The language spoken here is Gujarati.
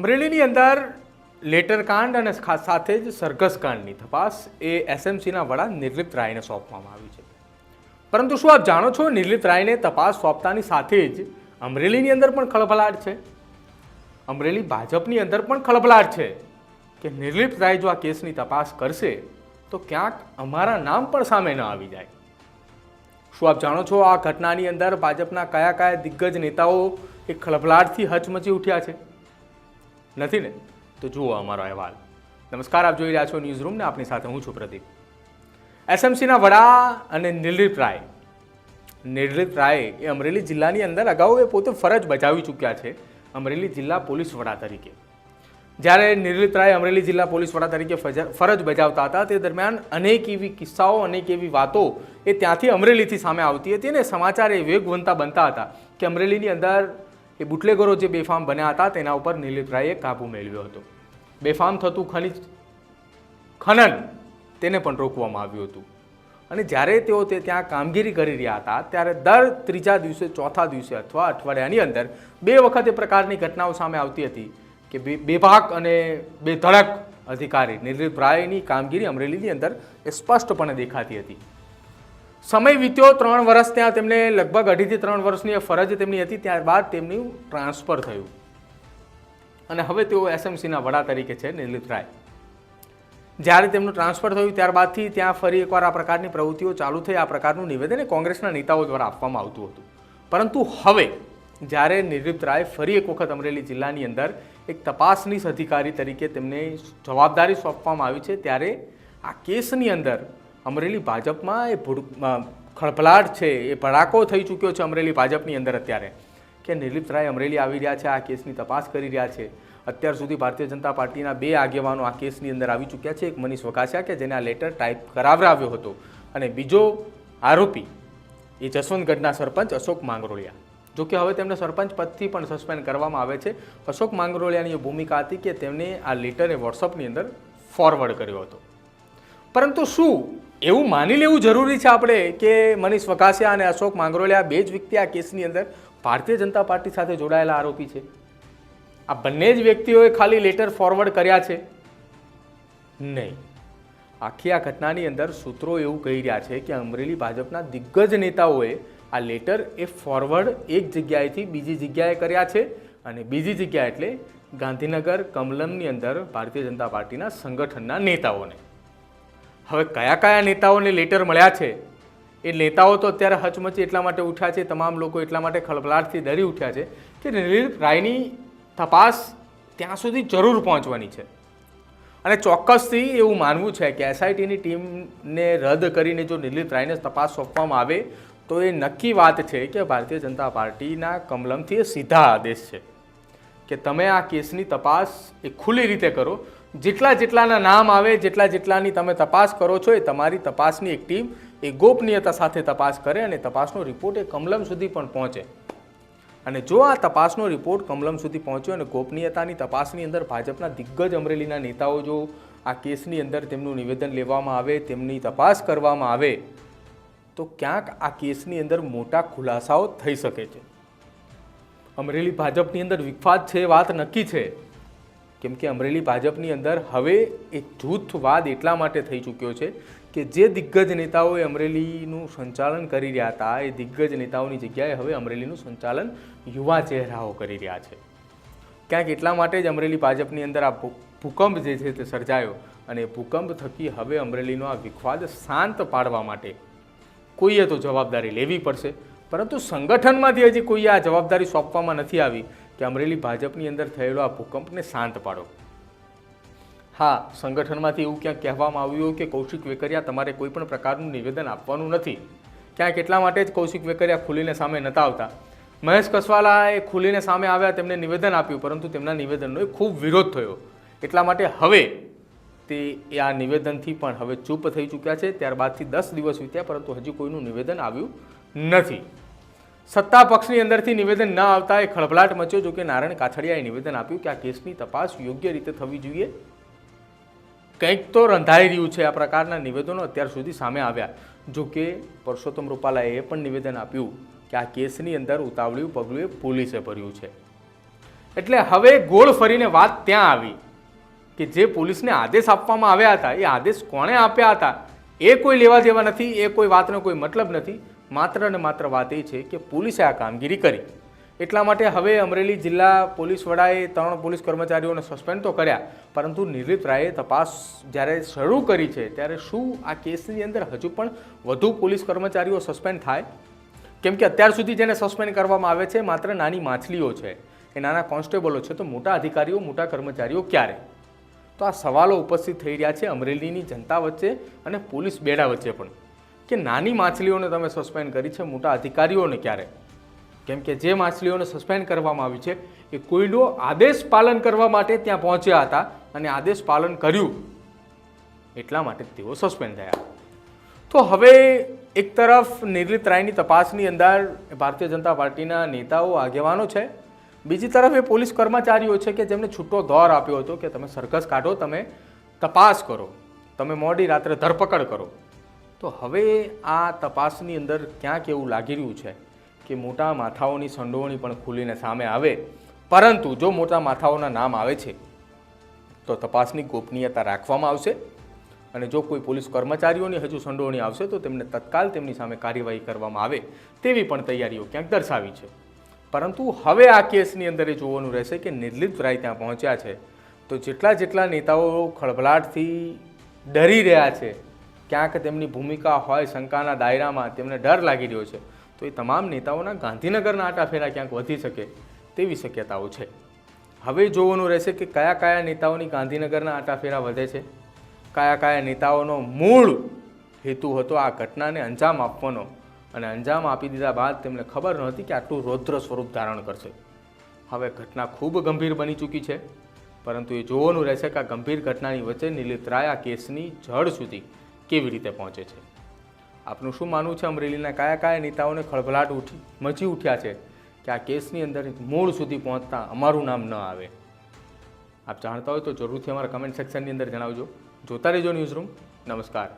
અમરેલીની અંદર લેટર કાંડ અને સાથે જ સરઘસ કાંડની તપાસ એ એસએમસીના વડા નિર્લિપ્ત રાયને સોંપવામાં આવી છે. પરંતુ શું આપ જાણો છો નિર્લિપ્ત રાયને તપાસ સોંપતાની સાથે જ અમરેલીની અંદર પણ ખળભળાટ છે? અમરેલી ભાજપની અંદર પણ ખળભળાટ છે કે નિર્લિપ્ત રાય જો આ કેસની તપાસ કરશે, તો ક્યાંક અમારા નામ પણ સામે ન આવી જાય. શું આપ જાણો છો આ ઘટનાની અંદર ભાજપના કયા કયા દિગ્ગજ નેતાઓ એ ખળભળાટથી હચમચી ઉઠ્યા છે? નથી ને? તો જુઓ અમારો અહેવાલ. નમસ્કાર, આપ જોઈ રહ્યા છો ન્યૂઝ રૂમને આપની સાથે હું છું પ્રદીપ. એસએમસીના વડા અને નિર્લિપ રાય. નિર્લિપ રાય એ અમરેલી જિલ્લાની અંદર અગાઉ એ પોતે ફરજ બજાવી ચૂક્યા છે અમરેલી જિલ્લા પોલીસ વડા તરીકે. જ્યારે નિર્લિત રાય અમરેલી જિલ્લા પોલીસ વડા તરીકે ફરજ બજાવતા હતા, તે દરમિયાન અનેક એવી કિસ્સાઓ, અનેક એવી વાતો એ ત્યાંથી અમરેલીથી સામે આવતી હતી અને સમાચાર એ વેગવંતા બનતા હતા કે અમરેલીની અંદર એ બુટલેગરો જે બેફામ બન્યા હતા, તેના ઉપર નિર્લિત કાબુ મેળવ્યો હતો. બેફામ થતું ખનિજ, ખનન તેને પણ રોકવામાં આવ્યું હતું. અને જ્યારે તેઓ તે ત્યાં કામગીરી કરી રહ્યા હતા, ત્યારે દર ત્રીજા દિવસે, ચોથા દિવસે અથવા અઠવાડિયાની અંદર બે વખત એ પ્રકારની ઘટનાઓ સામે આવતી હતી કે બે, બેભાક અને બેધડક અધિકારી નિર્લિપ રાયની કામગીરી અમરેલીની અંદર એ સ્પષ્ટપણે દેખાતી હતી. સમય વીત્યો ત્રણ વર્ષ ત્યાં તેમને લગભગ અઢીથી ત્રણ વર્ષની ફરજ તેમની હતી, ત્યારબાદ તેમનું ટ્રાન્સફર થયું. અને હવે તેઓ એસએમસીના વડા તરીકે છે નિર્લિપ રાય. જ્યારે તેમનું ટ્રાન્સફર થયું, ત્યારબાદથી ત્યાં ફરી એકવાર આ પ્રકારની પ્રવૃત્તિઓ ચાલુ થઈ. આ પ્રકારનું નિવેદન કોંગ્રેસના નેતાઓ દ્વારા આપવામાં આવતું હતું. પરંતુ હવે, જ્યારે નિવૃત્ત રાય ફરી એક વખત અમરેલી જિલ્લાની અંદર એક તપાસનીશ અધિકારી તરીકે તેમને જવાબદારી સોંપવામાં આવી છે, ત્યારે આ કેસની અંદર અમરેલી ભાજપમાં એ ખળભળાટ છે, એ ભડાકો થઈ ચૂક્યો છે અમરેલી ભાજપની અંદર અત્યારે. કે નિર્લિપ્ત રાય અમરેલી આવી રહ્યા છે, આ કેસની તપાસ કરી રહ્યા છે. અત્યાર સુધી ભારતીય જનતા પાર્ટીના બે આગેવાનો આ કેસની અંદર આવી ચૂક્યા છે. એક મનીષ વકાસિયા કે જેને આ લેટર ટાઈપ કરાવરાવ્યો હતો. અને બીજો આરોપી એ જસવંતગઢના સરપંચ અશોક માંગરોળિયા જો કે હવે તેમને સરપંચ પદથી પણ સસ્પેન્ડ કરવામાં આવે છે. અશોક માંગરોળિયાની એ ભૂમિકા હતી કે તેમને આ લેટરને વોટ્સઅપની અંદર ફોરવર્ડ કર્યો હતો. પરંતુ શું એવું માની લેવું જરૂરી છે આપણે કે મનીષ વકાસિયા અને અશોક માંગરોલિયા બે જ વ્યક્તિ આ કેસની અંદર ભારતીય જનતા પાર્ટી સાથે જોડાયેલા આરોપી છે. આ બંને જ વ્યક્તિઓએ ખાલી લેટર ફોરવર્ડ કર્યા છે. નહીં. આખી આ ઘટનાની અંદર સૂત્રો એવું કહી રહ્યા છે કે અમરેલી ભાજપના દિગ્ગજ નેતાઓએ આ લેટર એ ફોરવર્ડ એક જગ્યાએથી બીજી જગ્યાએ કર્યા છે અને બીજી જગ્યા એટલે ગાંધીનગર, કમલમની અંદર ભારતીય જનતા પાર્ટીના સંગઠનના નેતાઓને. હવે કયા કયા નેતાઓને લેટર મળ્યા છે? એ નેતાઓ તો અત્યારે હચમચી એટલા માટે ઉઠ્યા છે, તમામ લોકો એટલા માટે ખળભળાટથી ડરી ઉઠ્યા છે કે નિલીપ રાયની તપાસ ત્યાં સુધી જરૂર પહોંચવાની છે. અને ચોક્કસથી એવું માનવું છે કે એસઆઈટીની ટીમને રદ કરીને જો નિર્લિપ રાયને તપાસ સોંપવામાં આવે, તો એ નક્કી વાત છે કે ભારતીય જનતા પાર્ટીના કમલમથી એ સીધા આદેશ છે. કે તમે આ કેસની તપાસ એ ખુલ્લી રીતે કરો. જેટલા જેટલાના નામ આવે, જેટલા જેટલાની તમે તપાસ કરો છો, એ તમારી તપાસની એક ટીમ એ ગોપનીયતા સાથે તપાસ કરે અને તપાસનો રિપોર્ટ એ કમલમ સુધી પણ પહોંચે. અને જો આ તપાસનો રિપોર્ટ કમલમ સુધી પહોંચ્યો અને ગોપનીયતાની તપાસની અંદર ભાજપના દિગ્ગજ અમરેલીના નેતાઓ જો આ કેસની અંદર તેમનું નિવેદન લેવામાં આવે, તેમની તપાસ કરવામાં આવે, તો ક્યાંક આ કેસની અંદર મોટા ખુલાસાઓ થઈ શકે છે. અમરેલી ભાજપની અંદર વિખવાદ છે વાત નક્કી છે. કેમ કે અમરેલી ભાજપની અંદર હવે એક જૂથવાદ એટલા માટે થઈ ચૂક્યો છે કે જે દિગ્ગજ નેતાઓએ અમરેલીનું સંચાલન કરી રહ્યા હતા, એ દિગ્ગજ નેતાઓની જગ્યાએ હવે અમરેલીનું સંચાલન યુવા ચહેરાઓ કરી રહ્યા છે. ક્યાંક એટલા માટે જ અમરેલી ભાજપની અંદર આ ભૂકંપ જે છે તે સર્જાયો અને એ ભૂકંપ થકી હવે અમરેલીનો આ વિખવાદ શાંત પાડવા માટે કોઈએ તો જવાબદારી લેવી પડશે. પરંતુ સંગઠનમાંથી હજી કોઈ આ જવાબદારી સોંપવામાં નથી આવી કે અમરેલી ભાજપની અંદર થયેલો આ ભૂકંપને શાંત પાડો. હા, સંગઠનમાંથી એવું ક્યાંક કહેવામાં આવ્યું કે કૌશિક વેકરિયા તમારે કોઈ પણ પ્રકારનું નિવેદન આપવાનું નથી. ક્યાંક એટલા માટે જ કૌશિક વેકરિયા ખુલીને સામે નહોતા આવતા. મહેશ કસવાલાએ ખુલીને સામે આવ્યા તેમને નિવેદન આપ્યું, પરંતુ તેમના નિવેદનનો એ ખૂબ વિરોધ થયો. એટલા માટે હવે તે આ નિવેદનથી પણ હવે ચૂપ થઈ ચૂક્યા છે. ત્યારબાદથી દસ દિવસ વીત્યા, પરંતુ હજી કોઈનું નિવેદન આવ્યું નથી. સત્તા પક્ષની અંદરથી નિવેદન ન આવતા એ ખળભળાટ મચ્યો જો કે નારાયણ કાછડિયાએ નિવેદન આપ્યું કે આ કેસની તપાસ યોગ્ય રીતે થવી જોઈએ. કંઈક તો રંધાઈ રહ્યું છે આ પ્રકારના નિવેદનો અત્યાર સુધી સામે આવ્યા. જો કે પરસોત્તમ રૂપાલાએ એ પણ નિવેદન આપ્યું કે આ કેસની અંદર ઉતાવળિયું પગલું પોલીસે ભર્યું છે. એટલે હવે ગોળ ફરીને વાત ત્યાં આવી કે જે પોલીસને આદેશ આપવામાં આવ્યા હતા, એ આદેશ કોણે આપ્યા હતા? એ કોઈ લેવા દેવા નથી, એ કોઈ વાતનો કોઈ મતલબ નથી. માત્ર ને માત્ર વાત એ છે કે પોલીસે આ કામગીરી કરી. એટલા માટે હવે અમરેલી જિલ્લા પોલીસ વડાએ ત્રણ પોલીસ કર્મચારીઓને સસ્પેન્ડ તો કર્યા, પરંતુ નિર્લિપ્ત રાયે તપાસ જ્યારે શરૂ કરી છે, ત્યારે શું આ કેસની અંદર હજુ પણ વધુ પોલીસ કર્મચારીઓ સસ્પેન્ડ થાય? કેમ કે અત્યાર સુધી જેને સસ્પેન્ડ કરવામાં આવે છે, માત્ર નાની માછલીઓ છે. એ નાના કોન્સ્ટેબલો છે, તો મોટા અધિકારીઓ, મોટા કર્મચારીઓ ક્યારે? તો આ સવાલો ઉપસ્થિત થઈ રહ્યા છે અમરેલીની જનતા વચ્ચે અને પોલીસ બેડા વચ્ચે પણ. કે નાની માછલીઓને તમે સસ્પેન્ડ કરી છે, મોટા અધિકારીઓને ક્યારે? કેમ કે જે માછલીઓને સસ્પેન્ડ કરવામાં આવી છે, એ કોઈનો આદેશ પાલન કરવા માટે ત્યાં પહોંચ્યા હતા અને આદેશ પાલન કર્યું. એટલા માટે તેઓ સસ્પેન્ડ થયા. તો હવે એક તરફ નિર્લિત રાયની તપાસની અંદર ભારતીય જનતા પાર્ટીના નેતાઓ આગેવાનો છે. બીજી તરફ એ પોલીસ કર્મચારીઓ છે કે જેમને છૂટો દોર આપ્યો હતો કે તમે સરઘસ કાઢો, તમે તપાસ કરો. તમે મોડી રાત્રે ધરપકડ કરો. તો હવે આ તપાસની અંદર ક્યાંક એવું લાગી રહ્યું છે કે મોટા માથાઓની સંડોવણી પણ ખુલીને સામે આવે. પરંતુ જો મોટા માથાઓના નામ આવે છે, તો તપાસની ગોપનીયતા રાખવામાં આવશે અને જો કોઈ પોલીસ કર્મચારીઓની હજુ સંડોવણી આવશે, તો તેમને તત્કાલ તેમની સામે કાર્યવાહી કરવામાં આવે તેવી પણ તૈયારીઓ ક્યાંક દર્શાવી છે. પરંતુ હવે આ કેસની અંદર એ જોવાનું રહેશે કે નિર્લિપ્ત રાય ત્યાં પહોંચ્યા છે. તો જેટલા જેટલા નેતાઓ ખળભળાટથી ડરી રહ્યા છે ક્યાંક તેમની ભૂમિકા હોય શંકાના દાયરામાં તેમને ડર લાગી રહ્યો છે. તો એ તમામ નેતાઓના ગાંધીનગરના આટાફેરા ક્યાંક વધી શકે તેવી શક્યતાઓ છે. હવે જોવાનું રહેશે કે કયા કયા નેતાઓની ગાંધીનગરના આટાફેરા વધે છે. કયા કયા નેતાઓનો મૂળ હેતુ હતો આ ઘટનાને અંજામ આપવાનો અને અંજામ આપી દીધા બાદ તેમને ખબર નહોતી કે આટલું રૌદ્ર સ્વરૂપ ધારણ કરશે. હવે ઘટના ખૂબ ગંભીર બની ચૂકી છે. પરંતુ એ જોવાનું રહેશે કે આ ગંભીર ઘટનાની વચ્ચે નિલિત રાય આ કેસની જડ સુધી કેવી રીતે પહોંચે છે? આપનું શું માનવું છે અમરેલીના કયા કયા નેતાઓને ખળભળાટ ઉઠી, મચી ઉઠ્યા છે કે આ કેસની અંદર મૂળ સુધી પહોંચતા અમારું નામ ન આવે? આપ જાણતા હોય તો જરૂરથી અમારા કમેન્ટ સેક્શનની અંદર જણાવજો. જોતા રહેજો ન્યૂઝ રૂમ નમસ્કાર.